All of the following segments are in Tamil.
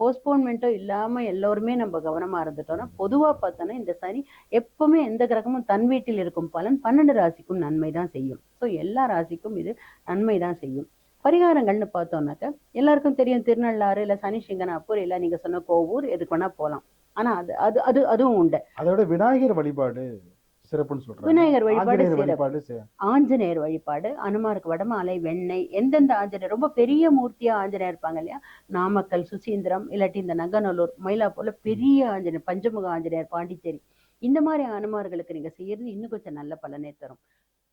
போஸ்ட்போன்மெண்ட்டோ இல்லாமல் எல்லோருமே நம்ம கவனமாக இருந்துட்டோம்னா பொதுவாக பார்த்தோன்னா இந்த சனி எப்பவுமே எந்த கிரகமும் தன் வீட்டில் இருக்கும் பலன் பன்னெண்டு ராசிக்கும் நன்மை தான் செய்யும். ஸோ எல்லா ராசிக்கும் இது நன்மை தான் செய்யும். பரிகாரங்கள்னு பார்த்தோம்னாக்க எல்லாருக்கும் தெரியும் திருநள்ளாறு இல்லை சனி சிங்கனாப்பூர் இல்லை நீங்கள் சொன்ன கோவூர் எதுக்கு வேணா போகலாம் ஆனால் அது அது அது அதுவும் உண்டு. அதோட விநாயகர் வழிபாடு சிறப்புன்னு சொல்றாங்க. விநாயகர் வழிபாடு ஆஞ்சநேயர் வழிபாடு அனுமாருக்கு வடமாலை வெண்ணெய் எந்தெந்த ஆஞ்சநேயர் ரொம்ப பெரிய மூர்த்தியா ஆஞ்சநேயர் இருப்பாங்க இல்லையா? நாமக்கல் சுசீந்திரம் இல்லாட்டி இந்த நங்கநல்லூர் மயிலாப்பூர்ல பெரிய ஆஞ்சநேயர் பஞ்சமுக ஆஞ்சநேயர் பாண்டிச்சேரி. இந்த மாதிரி அனுமார்களுக்கு நீங்க செய்யறது இன்னும் கொஞ்சம் நல்ல பலனே தரும்.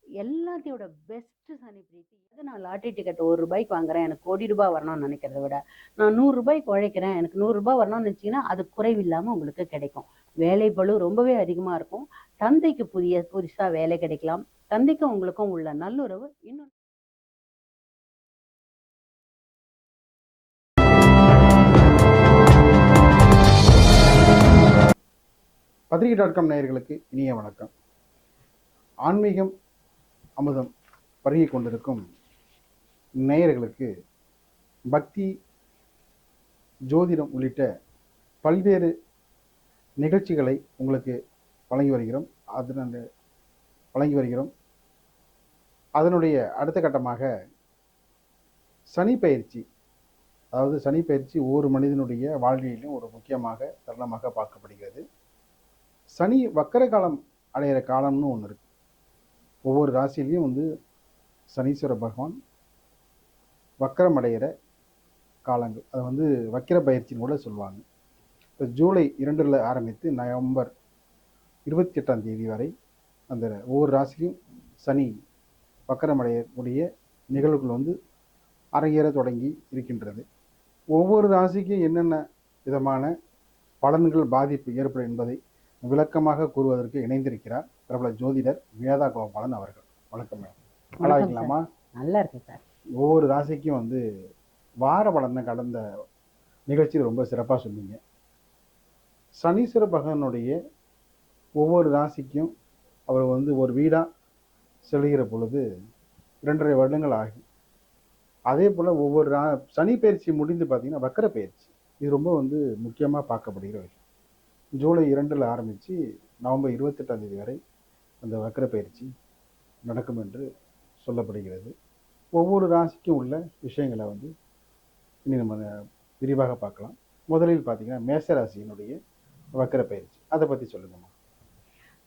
எல்லாத்தையோட பெஸ்ட் சனி பிரீத்தி. எது நான் லாட்டரி டிக்கெட் ஒரு ரூபாய்க்கு வாங்குறேன்? எனக்கு கோடி ரூபாய் வரணும்னு நினைக்கிறத விட நான் நூறு ரூபாய்க்கு உழைக்கிறேன் எனக்கு நூறு ரூபாய் வரணும்னு நினைச்சீங்கன்னா அது குறைவில்லாம உங்களுக்கு கிடைக்கும். வேலை ரொம்பவே அதிகமா இருக்கும். தந்தைக்கு புதிய புதுசா வேலை கிடைக்கலாம். தந்தைக்கும் உங்களுக்கும் உள்ள நல்லுறவு இன்னும் பத்திரிகை டாட் காம் நேயர்களுக்கு இனிய வணக்கம். ஆன்மீகம் அமுதம் பருகி கொண்டிருக்கும் நேயர்களுக்கு பக்தி ஜோதிடம் உள்ளிட்ட பல்வேறு நிகழ்ச்சிகளை உங்களுக்கு வழங்கி வருகிறோம். அதனுடைய வழங்கி வருகிறோம். அதனுடைய அடுத்த கட்டமாக சனி பயிற்சி. அதாவது சனி பயிற்சி ஒவ்வொரு மனிதனுடைய வாழ்வியலும் ஒரு முக்கியமாக தருணமாக பார்க்கப்படுகிறது. சனி வக்கர காலம் அடையிற காலம்னு ஒன்று இருக்குது ஒவ்வொரு ராசியிலையும் வந்து சனீஸ்வர பகவான் வக்கரம் காலங்கள். அதை வந்து வக்கிர பயிற்சின்னு கூட சொல்லுவாங்க. இப்போ ஜூலை இரண்டில் ஆரம்பித்து நவம்பர் இருபத்தி எட்டாம் தேதி வரை அந்த ஒவ்வொரு ராசிலையும் சனி வக்கரமடையக்கூடிய நிகழ்வுகள் வந்து அரங்கேற தொடங்கி இருக்கின்றது. ஒவ்வொரு ராசிக்கும் என்னென்ன விதமான பலன்கள் பாதிப்பு ஏற்படும் என்பதை விளக்கமாக கூறுவதற்கு இணைந்திருக்கிறார். பிரபல ஜோதிடர் வேதா கோபாலன் அவர்கள். வணக்கம் மேடம். நல்லா இருக்கலாமா நல்லா இருக்கு சார். ஒவ்வொரு ராசிக்கும் வந்து வார பலனை கடந்த நிகழ்ச்சியில் ரொம்ப சிறப்பாக சொன்னீங்க. சனீஸ்வர பகவானுடைய ஒவ்வொரு ராசிக்கும் அவர் வந்து ஒரு வீடாக செல்கிற பொழுது இரண்டரை வருடங்கள் ஆகும் அதே போல் ஒவ்வொரு ரா சனி பயிற்சி முடிந்து பார்த்தீங்கன்னா வக்கர பயிற்சி. இது ரொம்ப வந்து முக்கியமாக பார்க்கப்படுகிற விஷயம். ஜூலை இரண்டில் ஆரம்பித்து நவம்பர் இருபத்தெட்டாம் தேதி வரை அந்த வக்கர பயிற்சி நடக்கும் என்று சொல்லப்படுகிறது. ஒவ்வொரு ராசிக்கும் உள்ள விஷயங்களை வந்து இனி நம்ம விரிவாக பார்க்கலாம். முதலில் பார்த்தீங்கன்னா மேச ராசியினுடைய வக்கர பயிற்சி அதை பற்றி சொல்லுங்கம்மா.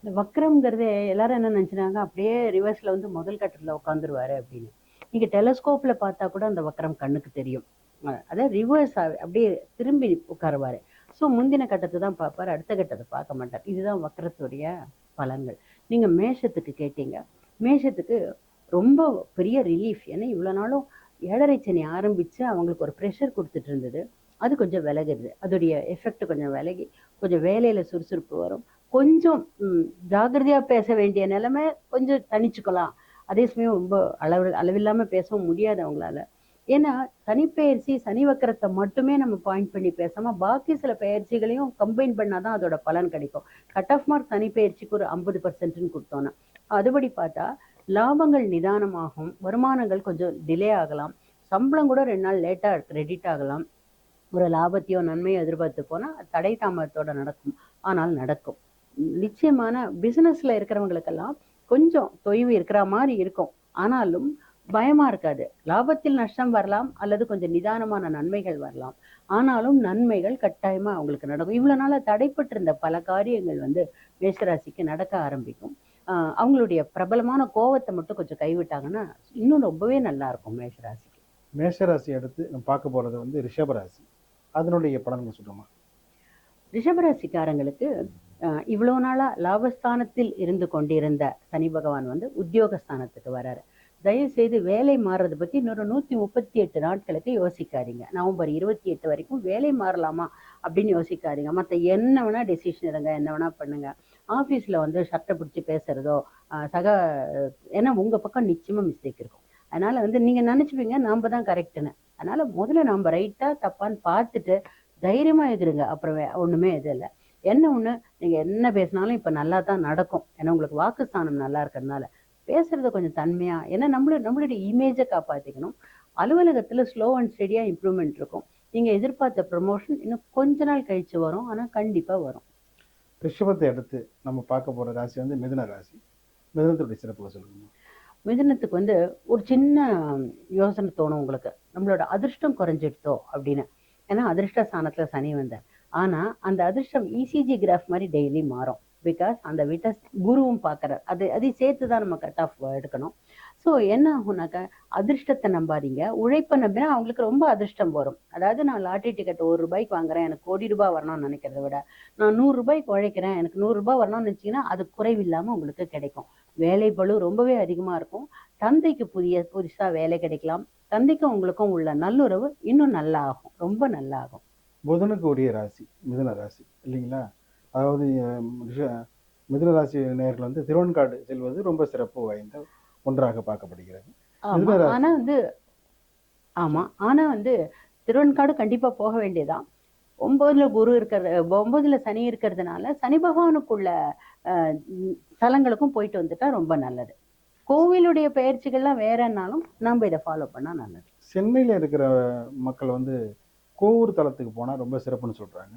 இந்த வக்ரம்ங்கிறதே எல்லாரும் என்ன நினச்சினாங்க அப்படியே ரிவர்ஸ்ல வந்து முதல் கட்டத்துல உட்காந்துருவாரு அப்படின்னு. நீங்க டெலஸ்கோப்பில் பார்த்தா கூட அந்த வக்கரம் கண்ணுக்கு தெரியும். அஹ் அதான் ரிவர்ஸ் அப்படியே திரும்பி உட்காருவாரு. ஸோ முந்தின கட்டத்தை தான் பார்ப்பார் அடுத்த கட்டத்தை பார்க்க மாட்டார். இதுதான் வக்கரத்துடைய பலன்கள். நீங்கள் மேஷத்துக்கு கேட்டீங்க. மேஷத்துக்கு ரொம்ப பெரிய ரிலீஃப் ஏன்னா இவ்வளோ நாளும் ஏழரை சனி அவங்களுக்கு ஒரு ப்ரெஷர் கொடுத்துட்டு இருந்தது. அது கொஞ்சம் விலகுது. அதோடைய எஃபெக்ட் கொஞ்சம் விலகி கொஞ்சம் வேலையில் சுறுசுறுப்பு வரும். கொஞ்சம் ஜாகிரதையாக பேச வேண்டிய நிலைமை கொஞ்சம் தனிச்சுக்கலாம் அதே சமயம் ரொம்ப அளவு அளவில்லாமல் பேசவும் முடியாது அவங்களால. ஏன்னா சனிப்பெயர்ச்சி சனி வக்கரத்தை மட்டுமே நம்ம பாயிண்ட் பண்ணி பேசாம பாக்கி சில பெயர்ச்சிகளையும் கம்பைன் பண்ணாதான் அதோட பலன் கிடைக்கும். கட் ஆஃப் மார்க் சனிப்பெயர்ச்சிக்கு ஒரு ஐம்பது பர்சன்ட்னு கொடுத்தோன்னா அதுபடி பார்த்தா லாபங்கள் நிதானமாகும் வருமானங்கள் கொஞ்சம் டிலே ஆகலாம். சம்பளம் கூட ரெண்டு நாள் லேட்டாக கிரெடிட் ஆகலாம். ஒரு லாபத்தையோ நன்மையோ எதிர்பார்த்து போனால் தடை தாமதத்தோட நடக்கும். ஆனால் நடக்கும். நிச்சயமான பிசினஸ்ல இருக்கிறவங்களுக்கெல்லாம் கொஞ்சம் தொய்வு இருக்கிற மாதிரி இருக்கும். ஆனாலும் பயமா இருக்காது. லாபத்தில் நஷ்டம் வரலாம் அல்லது கொஞ்சம் நிதானமான நன்மைகள் வரலாம். ஆனாலும் நன்மைகள் கட்டாயமா அவங்களுக்கு நடக்கும். இவ்வளவு நாளா தடைப்பட்டிருந்த பல காரியங்கள் வந்து மேஷராசிக்கு நடக்க ஆரம்பிக்கும். ஆஹ் அவங்களுடைய பிரபலமான கோவத்தை மட்டும் கொஞ்சம் கைவிட்டாங்கன்னா இன்னும் ரொம்பவே நல்லா இருக்கும் மேஷராசிக்கு. மேஷராசி அடுத்து நம்ம பார்க்க போகிறது வந்து ரிஷபராசி. அதனுடைய பலன்கள் சொல்லுமா? ரிஷபராசிக்காரங்களுக்கு அஹ், இவ்வளவு நாளா லாபஸ்தானத்தில் இருந்து கொண்டிருந்த சனி பகவான் வந்து உத்தியோகஸ்தானத்துக்கு வராரு. தயவு செய்து வேலை மாறுறதை பத்தி இன்னொரு நூத்தி முப்பத்தி எட்டு நாட்களுக்கு யோசிக்காதீங்க. நவம்பர் இருபத்தி எட்டு வரைக்கும் வேலை மாறலாமா அப்படின்னு யோசிக்காதீங்க. மற்ற என்ன வேணால் டெசிஷன் எடுங்க என்ன வேணா பண்ணுங்க. ஆஃபீஸில் வந்து ஷர்ட்டை பிடிச்சி பேசுறதோ சக ஏன்னா உங்க பக்கம் நிச்சயமா மிஸ்டேக் இருக்கும். அதனால வந்து நீங்கள் நினச்சிப்பீங்க நாம் தான் கரெக்டுன்னு அதனால முதல்ல நாம் ரைட்டா தப்பான்னு பார்த்துட்டு தைரியமா எதிருங்க. அப்புறம் வே- ஒண்ணுமே இது இல்லை. என்ன ஒண்ணு? நீங்க என்ன பேசினாலும் இப்போ நல்லா தான் நடக்கும். ஏன்னா உங்களுக்கு வாக்குஸ்தானம் நல்லா இருக்கிறதுனால. பேசுறது கொஞ்சம் தன்மையா? ஏன்னா நம்மள நம்மளுடைய இமேஜை காப்பாத்திக்கணும். அலுவலகத்துல ஸ்லோ அண்ட் ஸ்டெடியா இம்ப்ரூவ்மெண்ட் இருக்கும். நீங்க எதிர்பார்த்த ப்ரமோஷன் இன்னும் கொஞ்ச நாள் கழிச்சு வரும். ஆனா கண்டிப்பா வரும். ரிஷபத்தை அடுத்து நம்ம பார்க்க போற ராசி வந்து மிதுன ராசி. மிதுனத்துடைய சிறப்புகளை சொல்லுங்கம்மா. மிதுனத்துக்கு வந்து ஒரு சின்ன யோசனை தோணும் உங்களுக்கு. நம்மளோட அதிர்ஷ்டம் குறைஞ்சிடுதோ அப்படின்னு. ஏன்னா அதிர்ஷ்ட ஸ்தானத்துல சனி வந்தார். ஆனா அந்த அதிர்ஷ்டம் இசிஜி கிராஃப் மாதிரி டெய்லி மாறும். பிகாஸ் அந்த வீட்டை குருவும் பார்க்குறார். அது அதையும் சேர்த்து தான் நம்ம கட் ஆஃப் எடுக்கணும். ஸோ என்ன ஆகும்னாக்கா அதிர்ஷ்டத்தை நம்பாதீங்க. உழைப்பை நம்பினா அவங்களுக்கு ரொம்ப அதிர்ஷ்டம் வரும். அதாவது நான் லாட்ரி டிக்கெட் ஒரு ரூபாய்க்கு வாங்குறேன் எனக்கு கோடி ரூபாய் வரணும்னு நினைக்கிறத விட நான் நூறு ரூபாய்க்கு உழைக்கிறேன் எனக்கு நூறு ரூபாய் வரணும்னு நினச்சிங்கன்னா அது குறைவில்லாமல் உங்களுக்கு கிடைக்கும். வேலை பளு ரொம்பவே அதிகமாக இருக்கும். தந்தைக்கு புதிய புதுசாக வேலை கிடைக்கலாம். தந்தைக்கும் உங்களுக்கும் உள்ள நல்லுறவு இன்னும் நல்லா ஆகும் ரொம்ப நல்லா ஆகும் புதனுக்கு உரிய ராசி மிதன ராசி இல்லைங்களா? அதாவது அஹ், ரிஷ- மிதுன ராசி நேயர்கள் வந்து திருவன்காடு செல்வது ரொம்ப சிறப்பு வாய்ந்த ஒன்றாக பார்க்கப்படுகிறது. ஆனா வந்து ஆமா. ஆனா வந்து திருவெண்காடு கண்டிப்பா போக வேண்டியதான் ஒன்பதுல குரு இருக்கிறது ஒன்பதுல சனி இருக்கிறதுனால சனி பகவானுக்குள்ள ஸ்தலங்களுக்கும் போயிட்டு வந்துட்டா ரொம்ப நல்லது. கோவிலுடைய பயிற்சிகள்லாம் வேறன்னாலும் நம்ம இதை ஃபாலோ பண்ணா நல்லது. சென்னையில் இருக்கிற மக்கள் வந்து கோவூர் தலத்துக்கு போனால் ரொம்ப சிறப்புன்னு சொல்கிறாங்க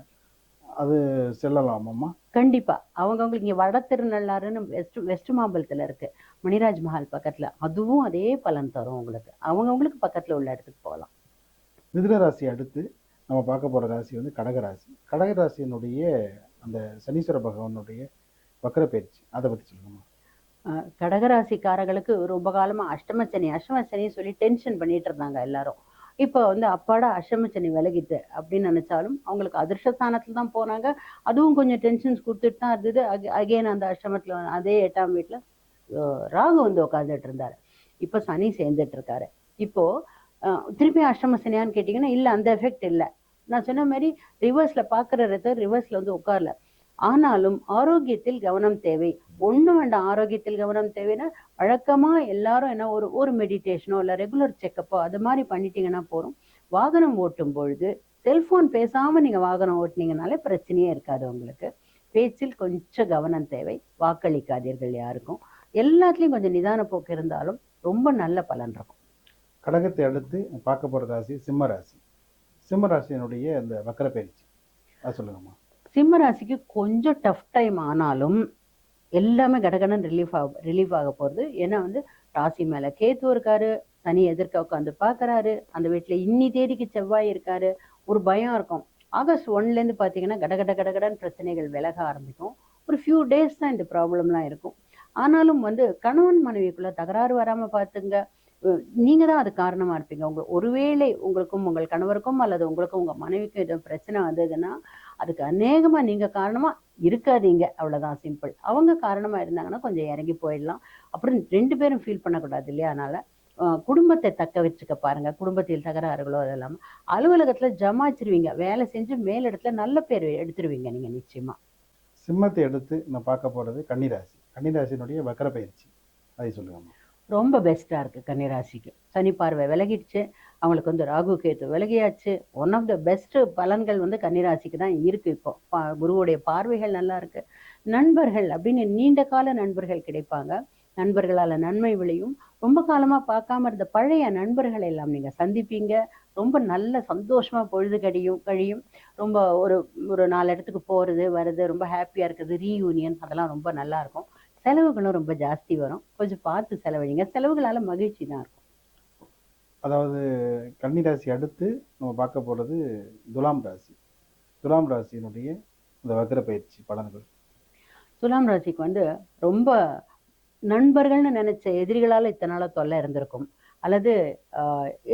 அது செல்லலாமாம்மா? கண்டிப்பா. அவங்கவுங்களுக்கு இங்க வட திருநள்ளாறுன்னு வெஸ்ட் வெஸ்ட் மாம்பலத்துல இருக்கு. மணிராஜ் மஹால் பக்கத்துல. அதுவும் அதே பலன் தரும் உங்களுக்கு. அவங்கவுங்களுக்கு பக்கத்துல உள்ள இடத்துக்கு போகலாம். மிதுன ராசி அடுத்து நம்ம பார்க்க போகிற ராசி வந்து கடகராசி கடகராசியினுடைய அந்த சனீஸ்வர பகவானுடைய வக்கர பயிற்சி. அதை பற்றி சொல்லுங்கம்மா. கடகராசிக்காரர்களுக்கு ரொம்ப காலமா அஷ்டமச்சனி அஷ்டமச்சனி சொல்லி டென்ஷன் பண்ணிட்டு இருந்தாங்க எல்லாரும். இப்போ வந்து அப்பாடா அஷ்டமச்சனி விலகிட்டு அப்படின்னு நினைச்சாலும் அவங்களுக்கு அதிர்ஷ்டஸ்தானத்துல தான் போனாங்க அதுவும் கொஞ்சம் டென்ஷன்ஸ் கொடுத்துட்டு தான் இருந்தது. அகைன் அந்த அஷ்டமத்தில் அதே எட்டாம் வீட்டில் ராகு வந்து உட்காந்துட்டு இருந்தாரு. இப்போ சனி சேர்ந்துட்டு இருக்காரு. இப்போ திருப்பி அஷ்டம சனியான்னு கேட்டிங்கன்னா இல்லை அந்த எஃபெக்ட் இல்லை. நான் சொன்ன மாதிரி ரிவர்ஸ்ல பார்க்கறது ரிவர்ஸில் வந்து உட்காரல. ஆனாலும் ஆரோக்கியத்தில் கவனம் தேவை. ஒண்ணும் வேண்டாம் ஆரோக்கியத்தில் கவனம் தேவைன்னா வழக்கமா எல்லாரும் என்ன ஒரு ஒரு மெடிடேஷனோ இல்ல ரெகுலர் செக்கப்போ அது மாதிரி பண்ணிட்டீங்கன்னா போதும். வாகனம் ஓட்டும் பொழுது செல்போன் பேசாம நீங்க வாகனம் ஓட்டினீங்கனாலே பிரச்சனையே இருக்காது உங்களுக்கு. பேச்சில் கொஞ்சம் கவனம் தேவை. வாக்களிக்காதீர்கள் யாருக்கும். எல்லாத்துலயும் கொஞ்சம் நிதான போக்கு இருந்தாலும் ரொம்ப நல்ல பலன் இருக்கும். கடகத்தை அடுத்து பார்க்க போகிற ராசி சிம்ம ராசி. சிம்ம ராசியினுடைய அந்த வக்கர பயிற்சி அது சொல்லுங்கம்மா. சிம்ம ராசிக்கு கொஞ்சம் டஃப் டைம் ஆனாலும் எல்லாமே கடகடன் ரிலீஃப் ஆக ரிலீஃப் ஆக போகிறது ஏன்னா வந்து ராசி மேலே கேத்து இருக்காரு சனி எதிர்க்க உட்காந்து பார்க்குறாரு அந்த வீட்டில் இன்னி தேதிக்கு செவ்வாய் இருக்காரு ஒரு பயம் இருக்கும். ஆகஸ்ட் ஒன்லேருந்து பார்த்தீங்கன்னா கடகட கடகடன் பிரச்சனைகள் விலக ஆரம்பிக்கும். ஒரு ஃபியூ டேஸ் தான் இந்த ப்ராப்ளம்லாம் இருக்கும். ஆனாலும் வந்து கணவன் மனைவிக்குள்ள தகராறு வராமல் பார்த்துங்க நீங்கள் நீங்க தான் அது காரணமா இருப்பீங்க. உங்க ஒருவேளை உங்களுக்கும் உங்கள் கணவருக்கும் அல்லது உங்களுக்கும் உங்க மனைவிக்கும் எதுவும் பிரச்சனை வந்ததுன்னா அதுக்கு அநேகமாக நீங்கள் காரணமாக இருக்காதீங்க. அவ்வளோதான் சிம்பிள் அவங்க காரணமாக இருந்தாங்கன்னா கொஞ்சம் இறங்கி போயிடலாம். அப்புறம் ரெண்டு பேரும் ஃபீல் பண்ணக்கூடாது இல்லையா? அதனால் குடும்பத்தை தக்க வச்சுக்க பாருங்கள் குடும்பத்தில் தகராறுகளோ அதெல்லாம் அலுவலகத்தில் ஜமாச்சிருவீங்க. வேலை செஞ்சு மேலிடத்துல நல்ல பேர் எடுத்துருவீங்க நீங்கள் நிச்சயமாக சிம்மத்தை எடுத்து நான் பார்க்க போகிறது கன்னிராசி. கன்னிராசினுடைய வக்கர பயிற்சி அதை சொல்லுவாங்க ரொம்ப பெஸ்ட்டாக இருக்குது கன்னிராசிக்கு. சனி பார்வை விலகிடுச்சு. அவங்களுக்கு வந்து ராகு கேத்து விலகியாச்சு. ஒன் ஆஃப் த பெஸ்ட்டு பலன்கள் வந்து கன்னிராசிக்கு தான் இருக்குது இப்போ. பா குருவுடைய பார்வைகள் நல்லா இருக்குது நண்பர்கள் அப்படின்னு நீண்ட கால நண்பர்கள் கிடைப்பாங்க. நண்பர்களால் நன்மை விளையும். ரொம்ப காலமாக பார்க்காம இருந்த பழைய நண்பர்களை எல்லாம் நீங்கள் சந்திப்பீங்க. ரொம்ப நல்ல சந்தோஷமாக பொழுது கழியும் கழியும். ரொம்ப ஒரு ஒரு நாலு இடத்துக்கு போகிறது வர்றது ரொம்ப ஹாப்பியாக இருக்கிறது ரீயூனியன் அதெல்லாம் ரொம்ப நல்லாயிருக்கும் செலவுகளும் ரொம்ப ஜாஸ்தி வரும். கொஞ்சம் பார்த்து செலவழிங்க. செலவுகளால மகிழ்ச்சி தான் இருக்கும். அதாவது கன்னிராசி அடுத்து நம்ம பார்க்க போகிறது துலாம் ராசி. துலாம் ராசியினுடைய இந்த வக்கர பயிற்சி பலன்கள். துலாம் ராசிக்கு வந்து ரொம்ப நண்பர்கள்னு நினைச்ச எதிரிகளால இத்தனை நாளா தொல்லை இருந்திருக்கும். அல்லது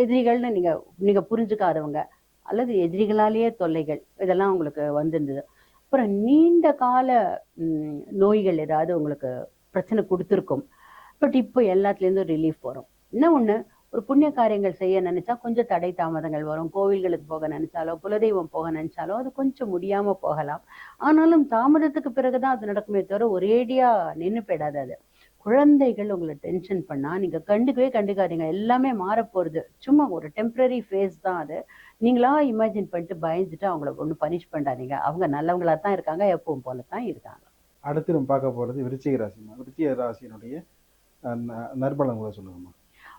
எதிரிகள்னு நீங்க நீங்க புரிஞ்சுக்காதவங்க. அல்லது எதிரிகளாலேயே தொல்லைகள் இதெல்லாம் உங்களுக்கு வந்திருந்தது. அப்புறம் நீண்ட கால நோய்கள் ஏதாவது உங்களுக்கு பிரச்சனை கொடுத்துருக்கும். பட் இப்போ எல்லாத்துலேருந்தும் ரிலீஃப் வரும். என்ன ஒண்ணு? ஒரு புண்ணிய காரியங்கள் செய்ய நினைச்சா கொஞ்சம் தடை தாமதங்கள் வரும். கோவில்களுக்கு போக நினைச்சாலோ குலதெய்வம் போக நினைச்சாலோ அது கொஞ்சம் முடியாம போகலாம். ஆனாலும் தாமதத்துக்கு பிறகுதான் அது நடக்குமே தவிர ஒரேடியா நின்று போயிடாது அது. குழந்தைகள் உங்களை டென்ஷன் பண்ணா நீங்க கண்டுக்கவே கண்டுக்காதீங்க. எல்லாமே மாறப்போறது. சும்மா ஒரு டெம்பரரி ஃபேஸ் தான் அது. நீங்களா இமேஜின் பண்ணிட்டு பயந்துட்டு அவங்கள ஒன்றும் பனிஷ் பண்ணாதீங்க. அவங்க நல்லவங்களா தான் இருக்காங்க எப்பவும் போல தான் இருக்காங்க. அடுத்து நம்ம பார்க்க போகிறது விருச்சிக ராசிமா விருச்சிக ராசியினுடைய அஹ், ந- நற்பலன்களை சொல்லுங்கம்மா.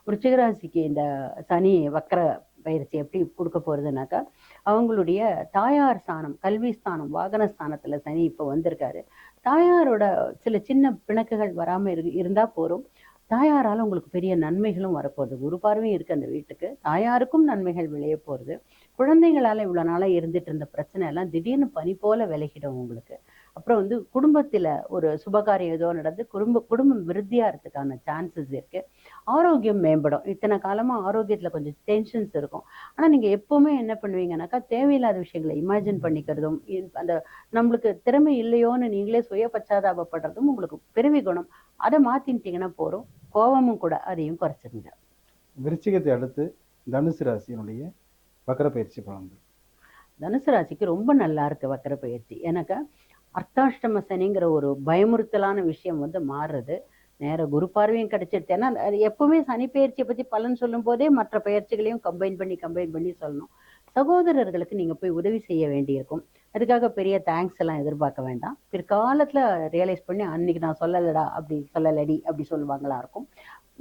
விருச்சிகராசிக்கு இந்த சனி வக்கர பயிற்சி எப்படி கொடுக்க போறதுனாக்கா அவங்களுடைய தாயார் ஸ்தானம் கல்வி ஸ்தானம் வாகன ஸ்தானத்துல சனி இப்போ வந்திருக்காரு. தாயாரோட சில சின்ன பிணக்குகள் வராம இரு இருந்தா போறோம் தாயாரால உங்களுக்கு பெரிய நன்மைகளும் வரப்போகுது. குரு பார்வையும் இருக்கு அந்த வீட்டுக்கு. தாயாருக்கும் நன்மைகள் விளைய போறது குழந்தைகளால இவ்வளவு நாளா இருந்துட்டு இருந்த பிரச்சனை எல்லாம் திடீர்னு பனி போல விலகிடும் உங்களுக்கு. அப்புறம் வந்து குடும்பத்துல ஒரு சுபகாரியம் ஏதோ நடந்து குடும்ப குடும்பம் விருத்தியாகிறதுக்கான சான்சஸ் இருக்கு. ஆரோக்கியம் மேம்படும். இத்தனை காலமா ஆரோக்கியத்துல கொஞ்சம் டென்ஷன்ஸ் இருக்கும். ஆனா நீங்க எப்பவுமே என்ன பண்ணுவீங்கன்னாக்கா தேவையில்லாத விஷயங்களை இமேஜின் பண்ணிக்கிறதும் அந்த நம்மளுக்கு திறமை இல்லையோன்னு நீங்களே சுய பச்சாதாபப்படுறதும் உங்களுக்கு பிறவி குணம். அதை மாத்திட்டீங்கன்னா போறோம் கோபமும் கூட அதையும் குறைச்சிருங்க. விருச்சிகத்தை அடுத்து தனுசு ராசியினுடைய வக்கர பயிற்சி பலன்கள். தனுசு ராசிக்கு ரொம்ப நல்லா இருக்கு வக்கர பயிற்சி எனக்கு அர்த்தாஷ்டம சனிங்கிற ஒரு பயமுறுத்தலான விஷயம் வந்து மாறுறது. நேர குரு பார்வையும் கிடைச்சிருச்சு. ஏன்னா அது எப்பவுமே சனி பயிற்சியை பற்றி பலன் சொல்லும் போதே மற்ற பயிற்சிகளையும் கம்பைன் பண்ணி கம்பைன் பண்ணி சொல்லணும். சகோதரர்களுக்கு நீங்கள் போய் உதவி செய்ய வேண்டியிருக்கும். அதுக்காக பெரிய தேங்க்ஸ் எல்லாம் எதிர்பார்க்க வேண்டாம். பிற்காலத்தில் ரியலைஸ் பண்ணி அன்னைக்கு நான் சொல்லலடா அப்படி சொல்லலடி அப்படி சொல்லுவாங்களா இருக்கும்.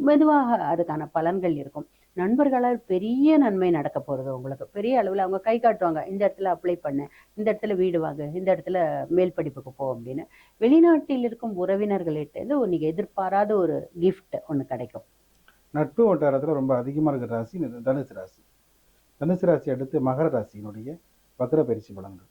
மெதுவாக அதுக்கான பலன்கள் இருக்கும். நண்பர்களால் பெரிய நன்மை நடக்க போறது உங்களுக்கு. பெரிய அளவுல அவங்க கை காட்டுவாங்க இந்த இடத்துல அப்ளை பண்ணு இந்த இடத்துல வீடு வாங்கு இந்த இடத்துல மேல் படிப்புக்கு போ அப்படின்னு. வெளிநாட்டில் இருக்கும் உறவினர்கள்ட்ட இருந்து ஒரு நீங்க எதிர்பாராத ஒரு gift ஒண்ணு கிடைக்கும். நட்பு வட்டாரத்தில் ரொம்ப அதிகமாக இருக்கிற ராசி தனுசு ராசி. தனுசு ராசி அடுத்து மகர ராசியினுடைய வக்கர பயிற்சி பலன்கள்.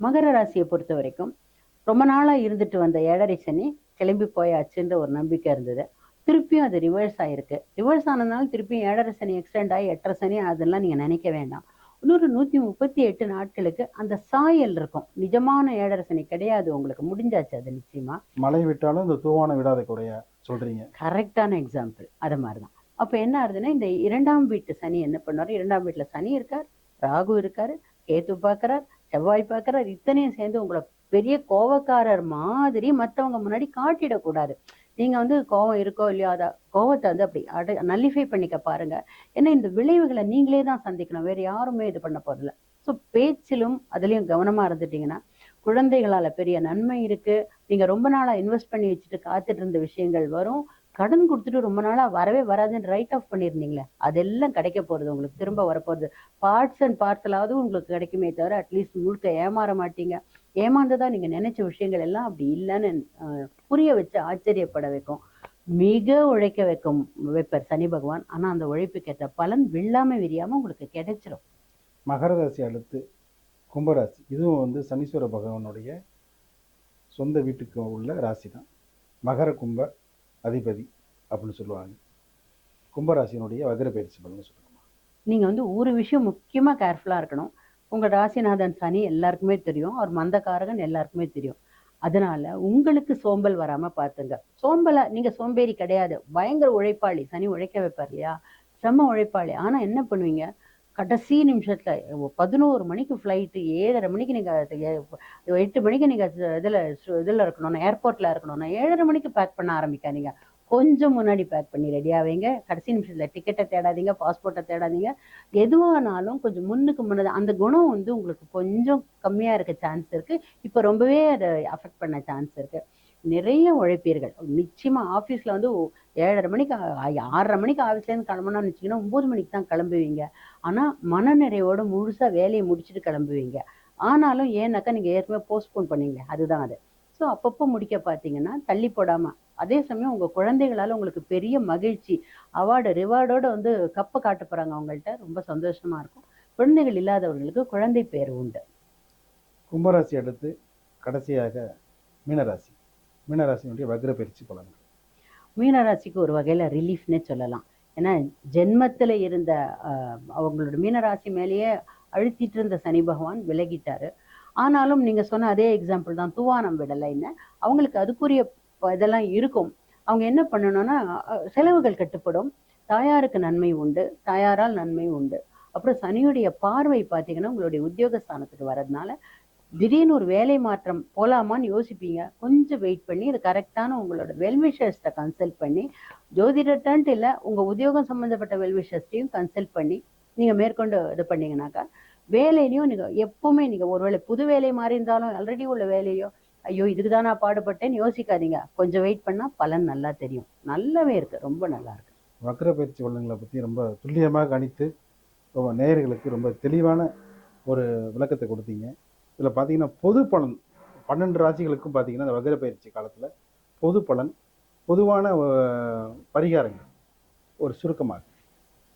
மகர ராசியை பொறுத்த வரைக்கும் ரொம்ப நாளா இருந்துட்டு வந்த ஏழரை சனி கிளம்பி போயாச்சுன்ற ஒரு நம்பிக்கை இருந்தது. திருப்பியும் அது ரிவர்ஸ் ஆயிருக்கு. ரிவர்ஸ் ஆனதுனால திருப்பியும் ஏழரை சனி எக்ஸ்டெண்ட் ஆகி எட்டரை சனி அதெல்லாம் நீங்க நினைக்க வேண்டாம். இன்னொரு நூத்தி முப்பத்தி எட்டு நாட்களுக்கு அந்த சாயல் இருக்கும். நிஜமான ஏழரை சனி கிடையாது. உங்களுக்கு முடிஞ்சாச்சு அது நிச்சயமா. மழை விட்டாலும் இந்த தூவான விடாத குறையா சொல்றீங்க. கரெக்டான எக்ஸாம்பிள் அது மாதிரிதான். அப்ப என்ன ஆகுதுன்னா இந்த இரண்டாம் வீட்டு சனி என்ன பண்ணுவாரு? இரண்டாம் வீட்டுல சனி இருக்கார் ராகு இருக்காரு கேத்து பார்க்கறார் செவ்வாய் பார்க்கறார் இத்தனையும் சேர்ந்து உங்களை பெரிய கோவக்காரர் மாதிரி மற்றவங்க முன்னாடி காட்டிடக்கூடாது. நீங்க வந்து கோவம் இருக்கோ இல்லையோ அத கோவத்தை வந்து அப்படி அட நல்லிஃபை பண்ணிக்க பாருங்க. ஏன்னா இந்த விளைவுகளை நீங்களே தான் சந்திக்கணும். வேற யாருமே இது பண்ண போறதில்ல. ஸோ பேச்சிலும் அதுலயும் கவனமா இருந்துட்டீங்கன்னா குழந்தைகளால பெரிய நன்மை இருக்கு. நீங்க ரொம்ப நாளா இன்வெஸ்ட் பண்ணி வச்சுட்டு காத்துட்டு இருந்த விஷயங்கள் வரும். கடன் கொடுத்துட்டு ரொம்ப நாளா வரவே வராதுன்னு ரைட் ஆஃப் பண்ணியிருந்தீங்களே அதெல்லாம் கிடைக்க போறது உங்களுக்கு திரும்ப வரப்போகுது பார்ட்ஸ் அண்ட் பார்சலாவது உங்களுக்கு கிடைக்குமே தவிர அட்லீஸ்ட் முழுக்க ஏமாற மாட்டீங்க. ஏமாந்ததா நீங்க நினைச்ச விஷயங்கள் எல்லாம் அப்படி இல்லைன்னு புரிய வச்சு ஆச்சரியப்பட வைக்கும். மிக உழைக்க வைக்கும் வைப்பார் சனி பகவான். ஆனா அந்த உழைப்புக்கு ஏற்ற பலன் விழாம விரியாம உங்களுக்கு கிடைச்சிரும். மகர ராசி அடுத்து கும்பராசி. இதுவும் வந்து சனீஸ்வர பகவானுடைய சொந்த வீட்டுக்கு உள்ள ராசி தான் மகர கும்ப அதிபதி அப்படின்னு சொல்லுவாங்க. கும்பராசியினுடைய வக்ர பயிற்சி பலன் சொல்லுங்கம்மா நீங்க வந்து ஒரு விஷயம் முக்கியமா கேர்ஃபுல்லா இருக்கணும். உங்க ராசிநாதன் சனி எல்லாருக்குமே தெரியும். அவர் மந்தகாரகன் எல்லாருக்குமே தெரியும். அதனால உங்களுக்கு சோம்பல் வராம பாத்துங்க. சோம்பலா நீங்க சோம்பேறி கிடையாது. பயங்கர உழைப்பாளி. சனி உழைக்க வைப்பார் இல்லையா? செம்ம உழைப்பாளி. ஆனா என்ன பண்ணுவீங்க? கடைசி நிமிஷத்துல பதினோரு மணிக்கு ஃப்ளைட்டு ஏழரை மணிக்கு நீங்க எட்டு மணிக்கு நீங்க இதுல இதுல இருக்கணும்னா ஏர்போர்ட்ல இருக்கணும்னா ஏழரை மணிக்கு பேக் பண்ண ஆரம்பிக்காதீங்க. கொஞ்சம் முன்னாடி பேக் பண்ணி ரெடியாக வைங்க கடைசி நிமிஷத்தில் டிக்கெட்டை தேடாதீங்க பாஸ்போர்ட்டை தேடாதீங்க. எதுவானாலும் கொஞ்சம் முன்னுக்கு முன்னது அந்த குணம் வந்து உங்களுக்கு கொஞ்சம் கம்மியாக இருக்க சான்ஸ் இருக்குது இப்போ ரொம்பவே அதை அஃபெக்ட் பண்ண சான்ஸ் இருக்குது நிறைய உழைப்பீர்கள். நிச்சயமாக ஆஃபீஸில் வந்து ஏழரை மணிக்கு ஆறரை மணிக்கு ஆஃபீஸ்லேருந்து கிளம்பணும்னு வச்சுக்கோங்கன்னா ஒன்பது மணிக்கு தான் கிளம்புவீங்க. ஆனால் மனநிறைவோடு முழுசாக வேலையை முடிச்சுட்டு கிளம்புவீங்க. ஆனாலும் ஏன்னாக்கா நீங்கள் ஏற்கனவே போஸ்ட்போன் பண்ணீங்க. அதுதான் அது. ஸோ அப்பப்போ முடிக்க பார்த்தீங்கன்னா தள்ளி போடாமல் அதே சமயம் உங்க குழந்தைகளால உங்களுக்கு பெரிய மகிழ்ச்சி அவார்டு ரிவார்டோட வந்து கப்பை காட்ட போறாங்க அவங்கள்ட்ட. ரொம்ப சந்தோஷமா இருக்கும். குழந்தைகள் இல்லாதவர்களுக்கு குழந்தை பேர் உண்டு. கும்பராசி அடுத்து கடைசியாக மீனராசி. மீனராசியினுடைய வக்ர பயிற்சி பலன்கள். மீனராசிக்கு ஒரு வகையில ரிலீஃப்னே சொல்லலாம். ஏன்னா ஜென்மத்துல இருந்த அவங்களோட மீனராசி மேலேயே அழுத்திட்டு இருந்த சனி பகவான் விலகிட்டாரு. ஆனாலும் நீங்க சொன்ன அதே எக்ஸாம்பிள் தான் தூவானம் விடலைன்னு அவங்களுக்கு அதுக்குரிய இதெல்லாம் இருக்கும். அவங்க என்ன பண்ணணும்னா செலவுகள் கட்டுப்படும். தாயாருக்கு நன்மை உண்டு. தாயாரால் நன்மை உண்டு. அப்புறம் சனியுடைய பார்வை பார்த்தீங்கன்னா உங்களுடைய உத்தியோகஸ்தானத்துக்கு வர்றதுனால திடீர்னு ஒரு வேலை மாற்றம் போலாமான்னு யோசிப்பீங்க. கொஞ்சம் வெயிட் பண்ணி இது கரெக்டான உங்களோட வெல்விஷர்ஸ்ட கன்சல்ட் பண்ணி ஜோதிடர்ன்ட்டு இல்லை உங்க உத்தியோகம் சம்பந்தப்பட்ட வெல்விஷர்ஸ்டையும் கன்சல்ட் பண்ணி நீங்க மேற்கொண்டு இது பண்ணீங்கன்னாக்கா வேலையிலையும் நீங்க எப்பவுமே நீங்க ஒருவேளை புது வேலை மாறி இருந்தாலும் ஆல்ரெடி உள்ள வேலையோ ஐயோ இதுக்கு தான் நான் பாடுபட்டேன்னு யோசிக்காதீங்க. கொஞ்சம் வெயிட் பண்ணா பலன் நல்லா தெரியும். நல்லாவே இருக்கு. ரொம்ப நல்லா இருக்கு. வக்ர பயிற்சி பலன்களை பற்றி ரொம்ப துல்லியமாக கணித்து ரொம்ப நேயர்களுக்கு ரொம்ப தெளிவான ஒரு விளக்கத்தை கொடுத்தீங்க. இதில் பார்த்தீங்கன்னா பொது பலன். பன்னெண்டு ராசிகளுக்கும் பார்த்தீங்கன்னா இந்த வக்ர பயிற்சி காலத்தில் பொது பலன் பொதுவான பரிகாரங்கள். ஒரு சுருக்கமாக.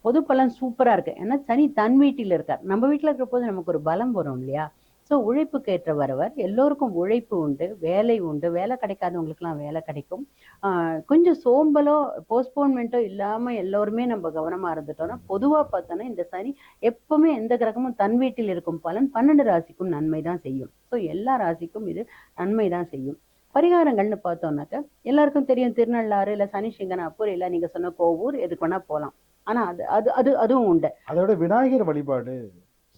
பொது பலன் சூப்பரா இருக்கு. ஏன்னா சனி தன் வீட்டில் இருக்கார். நம்ம வீட்டில் இருக்கிற போது நமக்கு ஒரு பலம் வரும் இல்லையா? ஸோ உழைப்புக்கு ஏற்ற வரவர் எல்லோருக்கும் உழைப்பு உண்டு வேலை உண்டு. வேலை கிடைக்காதவங்களுக்குலாம் வேலை கிடைக்கும். ஆஹ் கொஞ்சம் சோம்பலோ போஸ்ட்போன்மெண்ட்டோ இல்லாம எல்லோருமே நம்ம கவனமா இருந்துட்டோம்னா பொதுவா பார்த்தோன்னா இந்த சனி எப்பவுமே எந்த கிரகமும் தன் வீட்டில் இருக்கும். பலன் பன்னெண்டு ராசிக்கும் நன்மை தான் செய்யும். ஸோ எல்லா ராசிக்கும் இது நன்மை தான் செய்யும். பரிகாரங்கள்னு பார்த்தோம்னாக்க எல்லாருக்கும் தெரியும் திருநள்ளாறு இல்ல சனி சிங்கனாப்பூர் இல்ல நீங்க சொன்ன கோவூர் எதுக்கு வேணால் போகலாம் ஆனா அது அது அது அதுவும் உண்டு. அதோட விநாயகர் வழிபாடு.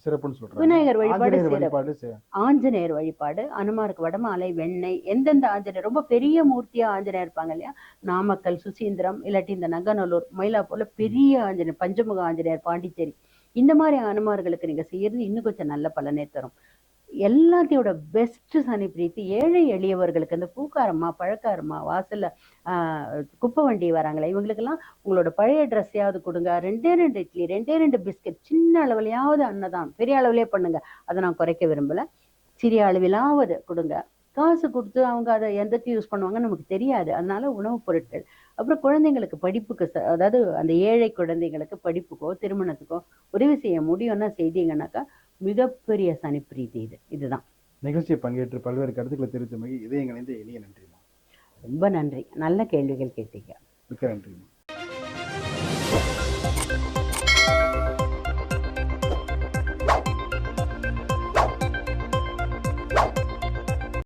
சிறப்புன்னு சொல்றாங்க. விநாயகர் வழிபாடு ஆஞ்சநேயர் சிறப்பு. வழிபாடு சி- ஆஞ்சநேயர் வழிபாடு அனுமாருக்கு வடமாலை வெண்ணெய் எந்தெந்த ஆஞ்சநேயர் ரொம்ப பெரிய மூர்த்தியா ஆஞ்சநேயர் இருப்பாங்க இல்லையா? நாமக்கல் சுசீந்திரம் இல்லாட்டி இந்த நங்கநல்லூர் மயிலாப்பூர்ல பெரிய ஆஞ்சநேயர் பஞ்சமுக ஆஞ்சநேயர் பாண்டிச்சேரி. இந்த மாதிரி அனுமார்களுக்கு நீங்க செய்யறது இன்னும் கொஞ்சம் நல்ல பலனே தரும். எல்லாத்தையோட பெஸ்ட் சனி பிரீத்தி ஏழை எளியவர்களுக்கு இந்த பூக்காரம்மா பழக்காரம்மா வாசல்ல ஆஹ் குப்பை வண்டி வராங்களே இவங்களுக்கெல்லாம் உங்களோட பழைய ட்ரெஸ்ஸையாவது கொடுங்க. ரெண்டே ரெண்டு இட்லி ரெண்டே ரெண்டு பிஸ்கட் சின்ன அளவுலையாவது அன்னதான் பெரிய அளவுலயே பண்ணுங்க. அதை நான் குறைக்க விரும்பல. சிறிய அளவிலாவது கொடுங்க. காசு கொடுத்து அவங்க அதை எந்தக்கு யூஸ் பண்ணுவாங்கன்னு நமக்கு தெரியாது. அதனால உணவுப் பொருட்கள். அப்புறம் குழந்தைங்களுக்கு படிப்புக்கு ச- அதாவது அந்த ஏழை குழந்தைங்களுக்கு படிப்புக்கோ திருமணத்துக்கோ உதவி செய்ய முடியும்னா செய்தீங்கன்னாக்கா மிகப்பெரிய சனி பிரீத்தி இது. இதுதான். நிகழ்ச்சியை பங்கேற்று பல்வேறு கருத்துக்களை தெரிவித்தமைக்கு இதயங்களைந்து இனிய நன்றிமா? ரொம்ப நன்றி. நல்ல கேள்விகள் கேட்டீங்க. மிக்க நன்றிமா?